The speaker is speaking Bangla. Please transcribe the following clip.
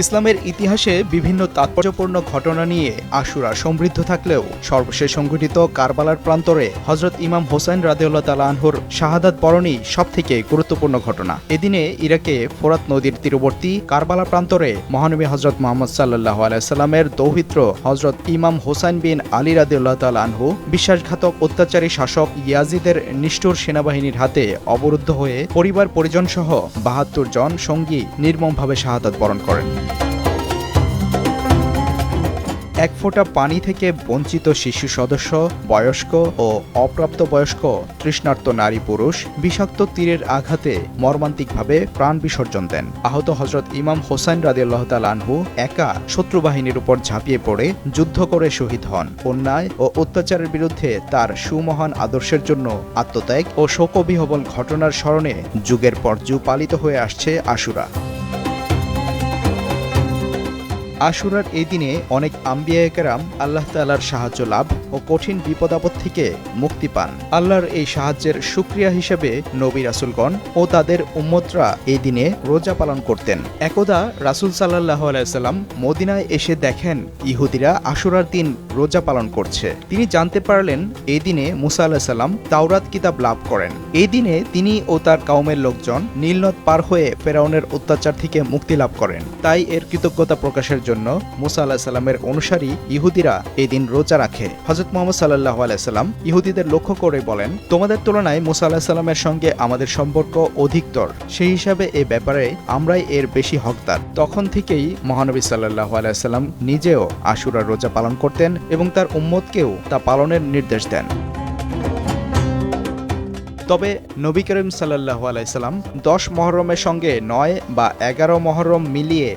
ইসলামের ইতিহাসে বিভিন্ন তাৎপর্যপূর্ণ ঘটনা নিয়ে আশুরা সমৃদ্ধ থাকলেও সর্বশেষ সংঘটিত কারবালার প্রান্তরে হজরত ইমাম হোসেন রাদেউল্লাহ তালা আনহুর শাহাদাত বরণই সবথেকে গুরুত্বপূর্ণ ঘটনা। এদিনে ইরাকে ফোরাত নদীর তীরবর্তী কারবালা প্রান্তরে মহানবী হজরত মোহাম্মদ সাল্লাহ আলাইসাল্লামের দৌহিত্র হজরত ইমাম হোসেন বিন আলী রাদেউল্লাহ তালা আনহু, বিশ্বাসঘাতক অত্যাচারী শাসক ইয়াজিদের নিষ্ঠুর সেনাবাহিনীর হাতে অবরুদ্ধ হয়ে পরিবার পরিজন সহ বাহাত্তর জন সঙ্গী নির্মমভাবে শাহাদাত বরণ করেন। এক ফোঁটা পানি থেকে বঞ্চিত শিশু সদস্য, বয়স্ক ও অপ্রাপ্ত বয়স্ক তৃষ্ণার্ত নারী পুরুষ বিষাক্ত তীরের আঘাতে মর্মান্তিকভাবে প্রাণ বিসর্জন দেন। আহত হজরত ইমাম হোসাইন রাদিয়াল্লাহ তাল আনহু একা শত্রু বাহিনীর উপর ঝাঁপিয়ে পড়ে, যুদ্ধ করে শহীদ হন। অন্যায় ও অত্যাচারের বিরুদ্ধে তার সুমহান আদর্শের জন্য আত্মত্যাগ ও শোকবিহবল ঘটনার স্মরণে যুগের পর যুগ পালিত হয়ে আসছে আশুরা। আশুরার এই দিনে অনেক আম্বিয়াকেরাম আল্লাহ তালার সাহায্য লাভ ও কঠিন বিপদ আপদ থেকে মুক্তি পান। আল্লাহর এই সাহায্যের সুক্রিয়া হিসেবে নবী রাসুলগণ ও তাদের উম্মতরা এই দিনে রোজা পালন করতেন। একদা রাসুল সাল্লাহ আলাইসাল্লাম মদিনায় এসে দেখেন ইহুদিরা আশুরার দিন রোজা পালন করছে। তিনি জানতে পারলেন এই দিনে মুসা আলাহিসাল্লাম তাওরাত কিতাব লাভ করেন। এই দিনে তিনি ও তার কাউমের লোকজন নীলনদ পার হয়ে ফেরাউনের অত্যাচার থেকে মুক্তি লাভ করেন। তাই এর কৃতজ্ঞতা প্রকাশের জন্য মুসা আল্লাহ সাল্লামের অনুসারী ইহুদিরা এই দিন রোজা রাখে। হজরত মোহাম্মদ সাল্লাহ আলাইসাল্লাম ইহুদিদের লক্ষ্য করে বলেন, তোমাদের তুলনায় মুসা আল্লাহ সাল্লামের সঙ্গে আমাদের সম্পর্ক অধিকতর সেই হিসাবে এ ব্যাপারে আমরাই এর বেশি হকদার। তখন থেকেই মহানবী সাল্লাহ আলাইসাল্লাম নিজেও আশুরার রোজা পালন করতেন এবং তার উম্মতকেও তা পালনের নির্দেশ দেন। তবে নবী করিম সাল্লাহ আলাইসাল্লাম দশ মহরমের সঙ্গে নয় বা এগারো মহরম মিলিয়ে